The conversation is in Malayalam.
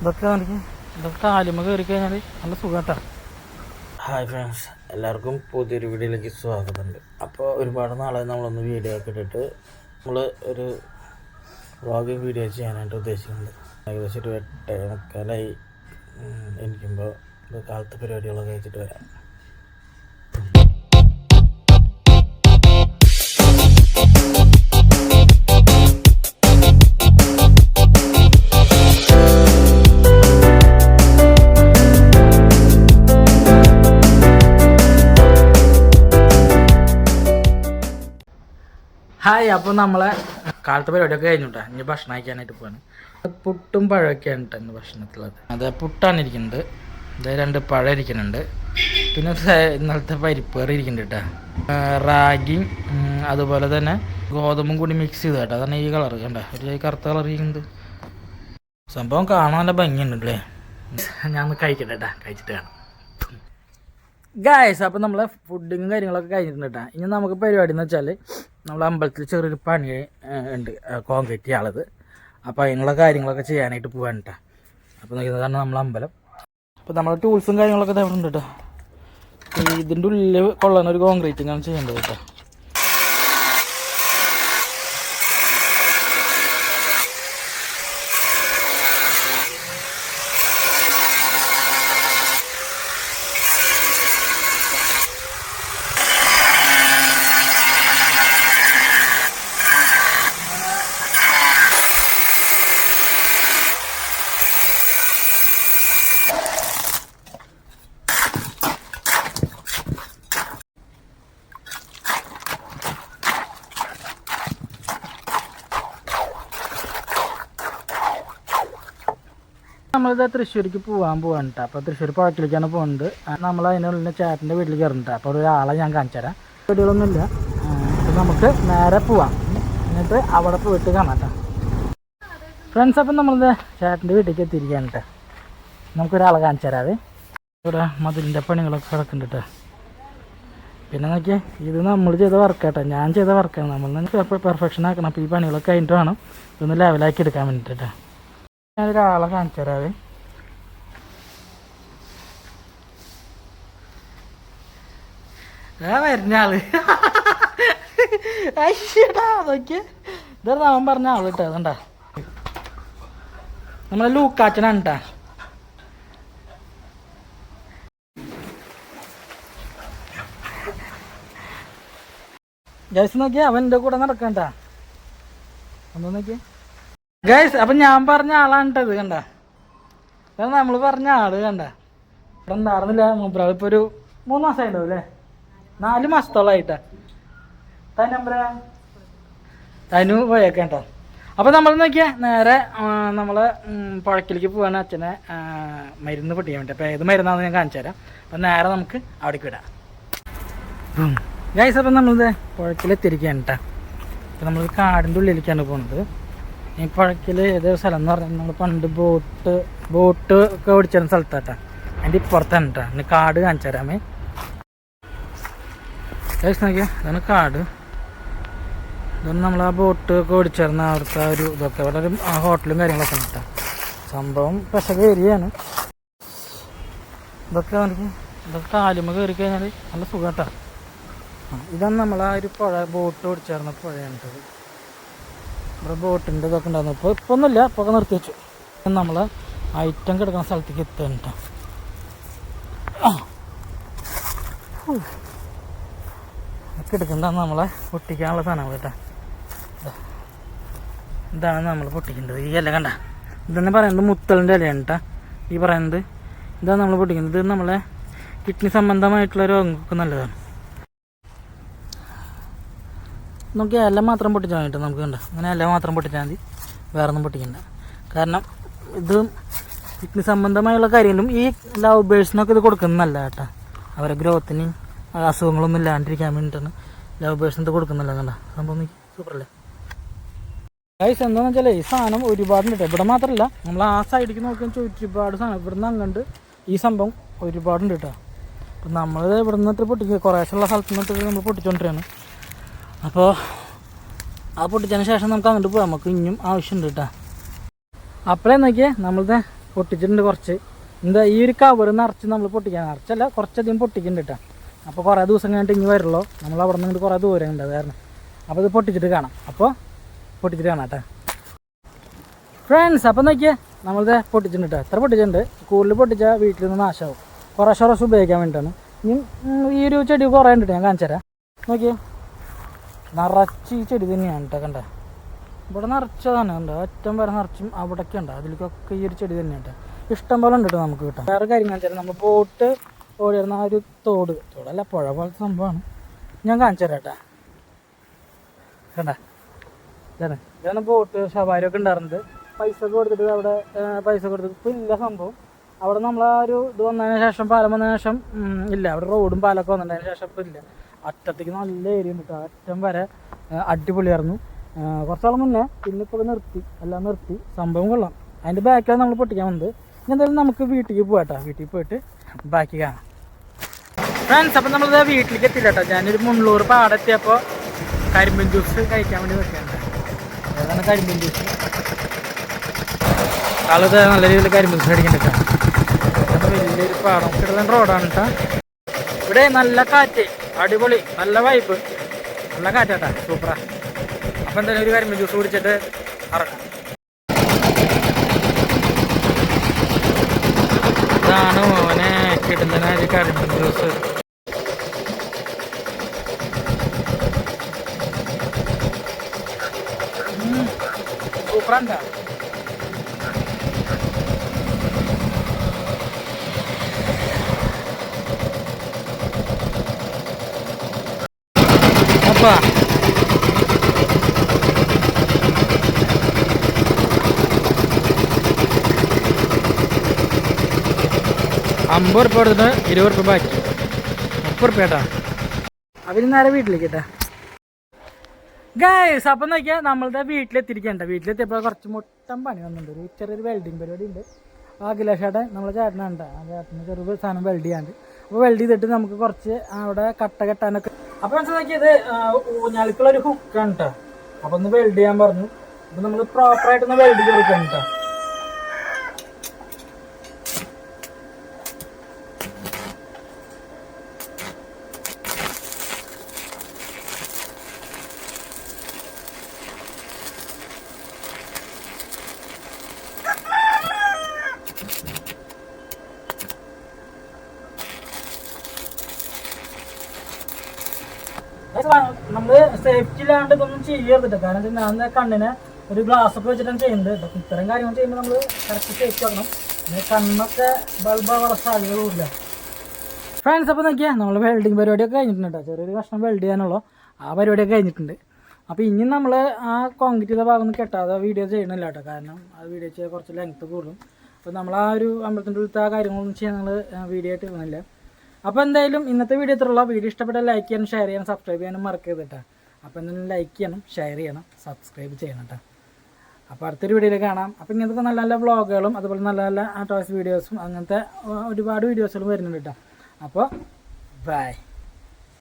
ഇതൊക്കെ ഇതൊക്കെ കാലുമ കയറി കഴിഞ്ഞാൽ നല്ല സുഖാട്ടാ. ഹായ് ഫ്രണ്ട്സ് എല്ലാവർക്കും പുതിയൊരു വീഡിയോയിലേക്ക് സ്വാഗതമുണ്ട് അപ്പോൾ ഒരുപാട് നാളായി നമ്മളൊന്ന് വീഡിയോ ഒക്കെ ഇട്ടിട്ട് നമ്മൾ ഒരു വ്ളോഗിങ് വീഡിയോ ചെയ്യാനായിട്ട് ഉദ്ദേശിക്കുന്നുണ്ട്. ഏകദേശം ഒരു എട്ട് മുക്കാലായി എനിക്കുമ്പോൾ കാലത്തെ പരിപാടികളൊക്കെ വെച്ചിട്ട് വരാം. ഹായ് അപ്പോൾ നമ്മളെ കാലത്തെ പരിപാടിയൊക്കെ കഴിഞ്ഞുട്ടാ. ഇനി ഭക്ഷണം അയക്കാനായിട്ട് പോവാണ്. പുട്ടും പഴമൊക്കെയാണ് കേട്ടോ ഇന്ന് ഭക്ഷണത്തിലുള്ളത്. അത് പുട്ടാണ് ഇരിക്കുന്നത്. ഇത് രണ്ട് പഴം ഇരിക്കുന്നുണ്ട്. പിന്നെ ഇന്നലത്തെ പരിപ്പ് കറി ഇരിക്കുന്നുണ്ട് കേട്ടോ അതുപോലെ തന്നെ ഗോതമ്പും കൂടി മിക്സ് ചെയ്ത് കേട്ടോ. അതാണ് ഈ കളർ കണ്ട? ഒരു കറുത്ത കളർ ഇരിക്കുന്നത് സംഭവം കാണാൻ നല്ല ഭംഗിയുണ്ട് അല്ലേ ഞാൻ കഴിക്കട്ടെ കേട്ടാ കഴിച്ചിട്ട് കാണാം. ഗായസ് അപ്പം നമ്മളെ ഫുഡിങ്ങും കാര്യങ്ങളൊക്കെ കഴിഞ്ഞിട്ടുണ്ട് കേട്ടോ ഇനി നമുക്ക് പരിപാടി എന്ന് വെച്ചാൽ നമ്മൾ അമ്പലത്തിൽ ചെറിയൊരു പണി ഉണ്ട്. കോൺക്രീറ്റ് ചെയ്യാനുള്ളത് അപ്പോൾ അതിനുള്ള കാര്യങ്ങളൊക്കെ ചെയ്യാനായിട്ട് പോകാൻ കേട്ടോ അപ്പോൾ നോക്കുന്നതാണ് നമ്മളെ അമ്പലം. അപ്പോൾ നമ്മളെ ടൂൾസും കാര്യങ്ങളൊക്കെ ദേ ഇവിടെ ഉണ്ട് കേട്ടോ ഇതിന്റെ ഉള്ളിൽ കൊള്ളാൻ ഒരു കോൺക്രീറ്റിങ്ങാണ് ചെയ്യേണ്ടത് കേട്ടോ നമ്മളിത് തൃശ്ശൂർക്ക് പോകാൻ പോകാൻ കേട്ടോ അപ്പോൾ തൃശ്ശൂർ പുഴക്കിലേക്കാണ് പോകുന്നത് നമ്മൾ അതിനുള്ള ചേട്ടന്റെ വീട്ടിൽ കയറുന്നുണ്ട് അപ്പോൾ ഒരാളെ ഞാൻ കാണിച്ചു തരാം. വീടുകളൊന്നുമില്ല നമുക്ക് നേരെ പോവാം. എന്നിട്ട് അവിടെ പോയിട്ട് കാണാം കേട്ടോ ഫ്രണ്ട്സ് അപ്പം നമ്മളിത് ചേട്ടന്റെ വീട്ടിലേക്ക് എത്തിയിരിക്കുകയാണ് കേട്ടോ നമുക്കൊരാളെ കാണിച്ചു തരാതെ ഇവിടെ മതിലിന്റെ പണികളൊക്കെ കിടക്കുന്നുണ്ട് കേട്ടോ പിന്നെ നോക്കിയേ ഇത് നമ്മൾ ചെയ്ത വർക്ക് കേട്ടോ ഞാൻ ചെയ്ത വർക്കാണ്. നമ്മൾ പെർഫെക്ഷൻ ആക്കണം. അപ്പോൾ ഈ പണികളൊക്കെ കഴിഞ്ഞിട്ട് വേണം. ഇതൊന്ന് ലെവലാക്കി എടുക്കാൻ വേണ്ടിയിട്ട് കേട്ടോ ഞാനൊരാളെ കാണിച്ചു തരാവേ. ആ വരുന്ന ആൾ അയ്യടാ അവൻ പറഞ്ഞ ആൾ കേട്ടോ അതുണ്ടാ നമ്മളെ ലൂക്കാച്ചനാണ് കേട്ടാ ഗൈസ് നോക്കിയേ അവൻ എന്റെ കൂടെ നടക്കണ്ട ഒന്ന് നോക്കിയേ. ഗൈസ് അപ്പം ഞാൻ പറഞ്ഞ ആളാണ് കേട്ടോ ഇത് കണ്ട? നമ്മൾ പറഞ്ഞ ആൾ കണ്ട? ഇവിടെ ഉണ്ടായിരുന്നില്ല ഇപ്പൊ ഒരു മൂന്ന് മാസമായിട്ടുണ്ടാവും അല്ലേ നാല് മാസത്തോളമായിട്ടാ തനു പോയേക്കാം അപ്പൊ നമ്മൾ നോക്കിയാൽ നേരെ നമ്മൾ നമ്മളെ പുഴക്കിലേക്ക് പോവാണ് അച്ഛനെ മരുന്ന് പൊട്ടിക്കാൻ വേണ്ടി. അപ്പോൾ ഏത് മരുന്നാണെന്ന് ഞാൻ കാണിച്ചു തരാം. അപ്പം നേരെ നമുക്ക് അവിടേക്ക് വിടാം. ഗൈസ് അപ്പം നമ്മളിത് പുഴക്കിലെത്തിരിക്കുകയാണ് കേട്ടോ നമ്മൾ കാടിന്റെ ഉള്ളിലേക്കാണ് പോകുന്നത് ഈ പുഴക്കിൽ ഏത് സ്ഥലം എന്ന് പറഞ്ഞാൽ നമ്മൾ പണ്ട് ബോട്ട് ബോട്ട് ഒക്കെ ഓടിച്ചിരുന്ന സ്ഥലത്താട്ടാ അതിന്റെ ഇപ്പുറത്താണ് കേട്ടോ കാട് കാണിച്ചു തരാമേ. ഗൈസ് നോക്കിയാൽ ഇതാണ് കാട്. ഇതൊന്നും നമ്മൾ ആ ബോട്ട് ഒക്കെ ഓടിച്ചേർന്ന അവിടുത്തെ ഒരു ഇതൊക്കെ. ഒരു ആ ഹോട്ടലും കാര്യങ്ങളൊക്കെ കേട്ടോ. സംഭവം പെശക ഏരിയയാണ് ഇതൊക്കെ നമുക്ക് ഇതൊക്കെ കാലുമ കയറി കഴിഞ്ഞാൽ നല്ല സുഖം കേട്ടോ. ഇതാണ് നമ്മൾ ആ ഒരു പുഴ ബോട്ട് ഓടിച്ചേർന്ന പുഴയാണ് ഇവിടെ ബോട്ടിന്റെ ഇതൊക്കെ ഉണ്ടായിരുന്നു. ഇപ്പോൾ ഇപ്പോൾ ഒന്നുമില്ല ഇപ്പോൾ ഒക്കെ നിർത്തി വെച്ചു. നമ്മൾ ഐറ്റം കിടക്കുന്ന സ്ഥലത്തേക്ക് എത്തുന്നുണ്ടോ ഓ. എടുക്കേണ്ടതാണ് നമ്മളെ പൊട്ടിക്കാനുള്ള സാധനങ്ങൾ കേട്ടോ. ഇതാ. ഇതാണ് നമ്മൾ പൊട്ടിക്കേണ്ടത് ഈ ഇല കണ്ട? ഇതന്നെ പറയുന്നത് മുത്തളിന്റെ ഇലയാണ് കേട്ടോ. ഈ പറയുന്നത് ഇതാണ് നമ്മൾ പൊട്ടിക്കുന്നത്. ഇത് നമ്മളെ കിഡ്നി സംബന്ധമായിട്ടുള്ള രോഗങ്ങൾക്ക് നല്ലതാണ്. നമുക്ക് ഇല മാത്രം പൊട്ടിച്ചാൽ മതി നമുക്ക് കണ്ട. അങ്ങനെ ഇല മാത്രം പൊട്ടിച്ചാൽ മതി. വേറെ ഒന്നും പൊട്ടിക്കണ്ട. കാരണം ഇത് കിഡ്നി സംബന്ധമായുള്ള കാര്യങ്ങളും ഈ ലവ് ബേഴ്സിനൊക്കെ ഇത് കൊടുക്കുന്നതല്ല കേട്ടോ. അവരുടെ ഗ്രോത്തിന് അസുഖങ്ങളൊന്നും ഇല്ലാണ്ടിരിക്കാൻ വേണ്ടിയിട്ടാണ് ലവ് ബേഴ്സിന് ഇത് കൊടുക്കുന്നില്ല കണ്ട? സംഭവം സൂപ്പറല്ലേ ഗൈസ് എന്താണെന്ന് വെച്ചാൽ ഈ സാധനം ഒരുപാടുണ്ട് ഇവിടെ മാത്രമല്ല നമ്മൾ ആ സൈഡിലേക്ക് നോക്കിയാൽ ഒരുപാട് സാധനം. ഇവിടുന്ന് അങ്ങോട്ട് ഈ സംഭവം ഒരുപാടുണ്ട് കേട്ടോ. അപ്പം നമ്മൾ ഇവിടെ നിന്നിട്ട് പൊട്ടിക്കുക കുറേശ്ശുള്ള സ്ഥലത്ത് നിന്നിട്ട് നമ്മൾ പൊട്ടിച്ചുകൊണ്ടിരിക്കുകയാണ് അപ്പോൾ ആ പൊട്ടിച്ചതിന് ശേഷം നമുക്ക് അങ്ങോട്ട് പോകാം നമുക്ക് ഇനിയും ആവശ്യമുണ്ട് കേട്ടോ. അപ്പോഴേ നോക്കിയേ നമ്മളുടെ പൊട്ടിച്ചിട്ടുണ്ട് കുറച്ച്. എന്താ ഈ ഒരു കവർ നിറച്ച് നമ്മൾ പൊട്ടിക്കാൻ നിറച്ചല്ല കുറച്ചധികം പൊട്ടിക്കുന്നുണ്ട് കേട്ടോ. അപ്പോൾ കുറേ ദിവസം കഴിഞ്ഞിട്ട് ഇനി വരുള്ളൂ. നമ്മൾ അവിടെ നിന്ന് കുറേ ദൂരം ഉണ്ട് കാരണം. അപ്പോൾ ഇത് പൊട്ടിച്ചിട്ട് കാണാം. അപ്പോൾ പൊട്ടിച്ചിട്ട് കാണാം ഫ്രണ്ട്സ് അപ്പം നോക്കിയേ നമ്മളിത് പൊട്ടിച്ചിട്ടുണ്ട് കേട്ടോ എത്ര പൊട്ടിച്ചിട്ടുണ്ട്. കൂടുതൽ പൊട്ടിച്ചാൽ വീട്ടിൽ നിന്ന് നാശമാവും കുറേശ്ശെ കുറേശ്ശെ ഉപയോഗിക്കാൻ വേണ്ടിയിട്ടാണ് ഇനി ഈ ഒരു ചെടി കുറേ ഞാൻ കാണിച്ചു തരാം. നോക്കിയേ. നിറച്ച് ഈ ചെടി തന്നെയാണ് കേട്ടോ കണ്ടേ? ഇവിടെ നിറച്ചതാണ് കണ്ടോ? ഒറ്റം വരെ നിറച്ചും അവിടെയൊക്കെ ഉണ്ടോ അതിലേക്കൊക്കെ ഈ ഒരു ചെടി തന്നെയാണ് കേട്ടോ ഇഷ്ടം പോലെ ഉണ്ട് കേട്ടോ നമുക്ക് കിട്ടാം വേറെ കാര്യം കാണിച്ചു തരാം. നമ്മൾ ബോട്ട് വരുന്ന ആ ഒരു തോട്. തോടല്ല പുഴ പോലത്തെ സംഭവമാണ്. ഞാൻ കാണിച്ചു തരാം കേട്ടോ കണ്ട? ഇതാണ്. ഇതാണ് ബോട്ട് സവാരി ഒക്കെ ഉണ്ടായിരുന്നത്. പൈസ ഒക്കെ കൊടുത്തിട്ട് അവിടെ പൈസ കൊടുത്തിട്ട് ഇപ്പം ഇല്ല സംഭവം. അവിടെ നമ്മൾ ആ ഒരു ഇത് വന്നതിന് ശേഷം പാലം വന്നതിന് ശേഷം ഇല്ല. അവിടെ റോഡും പാലൊക്കെ വന്നതിന് ശേഷം ഇപ്പം ഇല്ല. അറ്റത്തേക്ക് നല്ല ഏരിയ കേട്ടോ. അറ്റം വരെ അടിപൊളിയായിരുന്നു. കുറച്ചാളും മുന്നേ പിന്നെ ഇപ്പോൾ നിർത്തി. എല്ലാം നിർത്തി. സംഭവം കൊള്ളാം. അതിന്റെ ബാക്കിലാണ് നമ്മൾ പൊട്ടിക്കാൻ വന്നത്. ഇനി എന്തായാലും നമുക്ക് വീട്ടിലേക്ക് പോകട്ടോ വീട്ടിൽ പോയിട്ട് ബാക്കി കാണാം. ഫ്രണ്ട്സ് അപ്പം നമ്മളിത് വീട്ടിലേക്ക് എത്തില്ല കേട്ടോ ഞാനൊരു മുള്ളൂർ പാടെത്തിയപ്പോൾ കരിമ്പൻ ജ്യൂസ് കഴിക്കാൻ വേണ്ടി നിൽക്കുന്നുണ്ട് അതാണ് കരിമ്പിൻ ജ്യൂസ്. ആളത് നല്ല രീതിയിൽ കരിമ്പൻ ജ്യൂസ് അടിക്കുന്നുണ്ട് വലിയൊരു പാടം കിടന്ന റോഡാണ് കേട്ടോ ഇവിടെ നല്ല കാറ്റ് അടിപൊളി നല്ല വൈബ് നല്ല കാറ്റാട്ടാ സൂപ്പറാ അപ്പം എന്തായാലും ഒരു കരിമ്പൻ ജ്യൂസ് കുടിച്ചിട്ട് ഇറങ്ങാം. ഇതാണ് മോനെ കിട്ടുന്ന കരിമ്പൻ ജ്യൂസ്. സൂപ്പറാണ്ടാ Opa. അമ്പത് റുപ്യ കൊടുത്തിട്ട് ഇരുപത് റുപ്യ ബാക്കി മുപ്പത് റുപ്യ കേട്ടാ അവർ നേരെ വീട്ടിലേക്ക് കേട്ടാ ഗായ്സ് അപ്പം നോക്കിയാ നമ്മളുടെ വീട്ടിലെത്തിരിക്കണ്ട വീട്ടിലെത്തിയപ്പോൾ കുറച്ച് മുട്ടം പണി വന്നിട്ടുണ്ട്. ഒരു ചെറിയൊരു വെൽഡിങ് പരിപാടി ഉണ്ട്. അഖിലേഷേട്ടൻ നമ്മളെ ചേട്ടനുണ്ട് ആ ചേട്ടന് ചെറിയ സാധനം വെൽഡ് ചെയ്യാണ്ട് അപ്പോൾ വെൽഡ് ചെയ്തിട്ട് നമുക്ക് കുറച്ച് അവിടെ കട്ട കെട്ടാനൊക്കെ അപ്പോൾ മനസ്സിലാക്കിയത് ഊഞ്ഞാലിക്കുള്ള ഒരു ഹുക്കാണ് കേട്ടോ അപ്പോൾ ഒന്ന് വെൽഡ് ചെയ്യാൻ പറഞ്ഞു. അപ്പോൾ നമ്മൾ പ്രോപ്പറായിട്ടൊന്ന് വെൽഡ് ചെയ്ത് കൊടുക്കണം കേട്ടോ നമ്മൾ സേഫ്റ്റി ഇല്ലാണ്ട് ഇതൊന്നും ചെയ്യരുത് കാരണം ദേ കണ്ണിനെ ഒരു ഗ്ലാസ് ഒക്കെ വെച്ചിട്ടാണ് ചെയ്യുന്നത്. ഇതൊക്കെ ഇത്തരം കാര്യങ്ങൾ ചെയ്യുമ്പോൾ നമ്മൾ കറക്റ്റ് സേഫ്റ്റി ആക്കണം പിന്നെ കണ്ണൊക്കെ ബൾബാവാനുള്ള സാധ്യതകളില്ല ഫ്രണ്ട്സ് അപ്പോൾ നോക്കിയാൽ നമ്മൾ വെൽഡിങ് പരിപാടിയൊക്കെ കഴിഞ്ഞിട്ടുണ്ട് കേട്ടോ. ചെറിയൊരു കഷ്ണം വെൽഡ് ചെയ്യാനുള്ളൂ. ആ പരിപാടിയൊക്കെ കഴിഞ്ഞിട്ടുണ്ട്. അപ്പോൾ ഇനി നമ്മൾ ആ കോൺക്രീറ്റ് ചെയ്ത ഭാഗം കെട്ടാതെ വീഡിയോ ചെയ്യണില്ല കേട്ടോ. കാരണം ആ വീഡിയോ ചെയ്യാൻ കുറച്ച് ലെങ്ത്ത് കൂടും. അപ്പോൾ നമ്മൾ ആ ഒരു അമ്പലത്തിന്റെ ഉള്ളിലത്തെ ആ കാര്യങ്ങളൊന്നും ചെയ്യാൻ നമ്മൾ വീഡിയോ ആയിട്ട് ഇടുന്നില്ല. അപ്പോൾ എന്തായാലും ഇന്നത്തെ വീഡിയോ ഇത്രയുള്ള വീഡിയോ ഇഷ്ടപ്പെട്ട ലൈക്ക് ചെയ്യാനും ഷെയർ ചെയ്യാനും സബ്സ്ക്രൈബ് ചെയ്യാനും മറക്കരുത് കേട്ടോ അപ്പോൾ എന്തായാലും ലൈക്ക് ചെയ്യണം ഷെയർ ചെയ്യണം സബ്സ്ക്രൈബ് ചെയ്യണം കേട്ടോ അപ്പോൾ അടുത്തൊരു വീഡിയോയിൽ കാണാം. അപ്പോൾ ഇങ്ങനത്തെ നല്ല നല്ല വ്ളോഗുകളും അതുപോലെ നല്ല നല്ല ടോയ്സ് വീഡിയോസും അങ്ങനത്തെ ഒരുപാട് വീഡിയോസുകളും വരുന്നുണ്ട് കേട്ടോ അപ്പോൾ ബൈ